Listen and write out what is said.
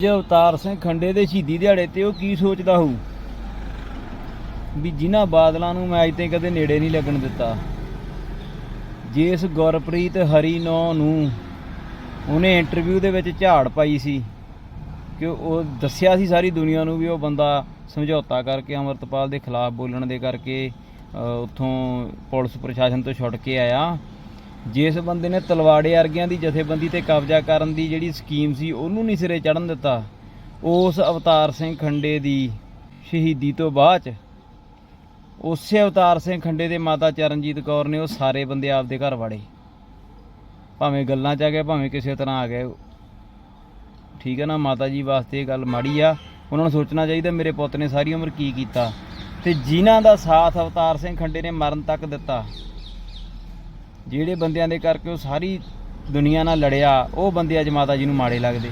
ਜੇ ਅਵਤਾਰ ਸਿੰਘ ਖੰਡੇ ਦੇ ਸ਼ਹੀਦੀ ਦਿਹਾੜੇ ਤੇ ਉਹ ਕੀ ਸੋਚਦਾ ਹੋਊ? ਵੀ ਜਿਨ੍ਹਾਂ ਬਾਦਲਾਂ ਨੂੰ ਮੈਂ ਅੱਜ ਤਾਈਂ ਕਦੇ ਨੇੜੇ ਨਹੀਂ ਲੱਗਣ ਦਿੱਤਾ। ਜਿਸ ਗੁਰਪ੍ਰੀਤ ਹਰੀ ਨੌ ਨੂੰ ਉਹਨੇ ਇੰਟਰਵਿਊ ਦੇ ਵਿੱਚ ਝਾੜ ਪਾਈ ਸੀ ਕਿ ਉਹ ਦੱਸਿਆ ਸੀ ਸਾਰੀ ਦੁਨੀਆ ਨੂੰ ਵੀ ਉਹ ਬੰਦਾ ਸਮਝੌਤਾ ਕਰਕੇ ਅਮਰਤਪਾਲ ਦੇ ਖਿਲਾਫ ਬੋਲਣ ਦੇ ਕਰਕੇ ਉੱਥੋਂ ਪੁਲਿਸ ਪ੍ਰਸ਼ਾਸਨ ਤੋਂ ਛੁੱਟ ਕੇ ਆਇਆ। ਜਿਸ ਬੰਦੇ ਨੇ ਤਲਵਾੜੇ ਵਰਗਿਆਂ ਦੀ ਜਥੇਬੰਦੀ ਤੇ ਕਬਜ਼ਾ ਕਰਨ ਦੀ ਜਿਹੜੀ ਸਕੀਮ ਸੀ, ਉਹਨੂੰ ਨਹੀਂ ਸਿਰੇ ਚੜਨ ਦਿੱਤਾ। ਉਸ ਅਵਤਾਰ ਸਿੰਘ ਖੰਡੇ ਦੀ ਸ਼ਹੀਦੀ ਤੋਂ ਬਾਅਦ ਚ ਉਸੇ ਅਵਤਾਰ ਸਿੰਘ ਖੰਡੇ ਦੇ ਮਾਤਾ ਚਰਨਜੀਤ ਕੌਰ ਨੇ ਉਹ ਸਾਰੇ ਬੰਦੇ ਆਪਦੇ ਘਰ ਵਾੜੇ। ਭਾਵੇਂ ਗੱਲਾਂ ਚ ਆ ਗਏ, ਭਾਵੇਂ ਕਿਸੇ ਤਰ੍ਹਾਂ ਆ ਗਏ। ਠੀਕ ਹੈ ਨਾ, ਮਾਤਾ ਜੀ ਵਾਸਤੇ ਇਹ ਗੱਲ ਮਾੜੀ ਆ। ਉਹਨਾਂ ਨੂੰ ਸੋਚਣਾ ਚਾਹੀਦਾ, ਮੇਰੇ ਪੁੱਤ ਨੇ ਸਾਰੀ ਉਮਰ ਕੀ ਕੀਤਾ। ਤੇ ਜਿਨ੍ਹਾਂ ਦਾ ਸਾਥ ਅਵਤਾਰ ਸਿੰਘ ਖੰਡੇ ਨੇ ਮਰਨ ਤੱਕ ਦਿੱਤਾ ਜਿਹੜੇ ਬੰਦਿਆਂ ਦੇ ਕਰਕੇ ਉਹ ਸਾਰੀ ਦੁਨੀਆ ਨਾਲ ਲੜਿਆ, ਉਹ ਬੰਦੇ ਅੱਜ ਮਾਤਾ ਜੀ ਨੂੰ ਮਾੜੇ ਲੱਗਦੇ।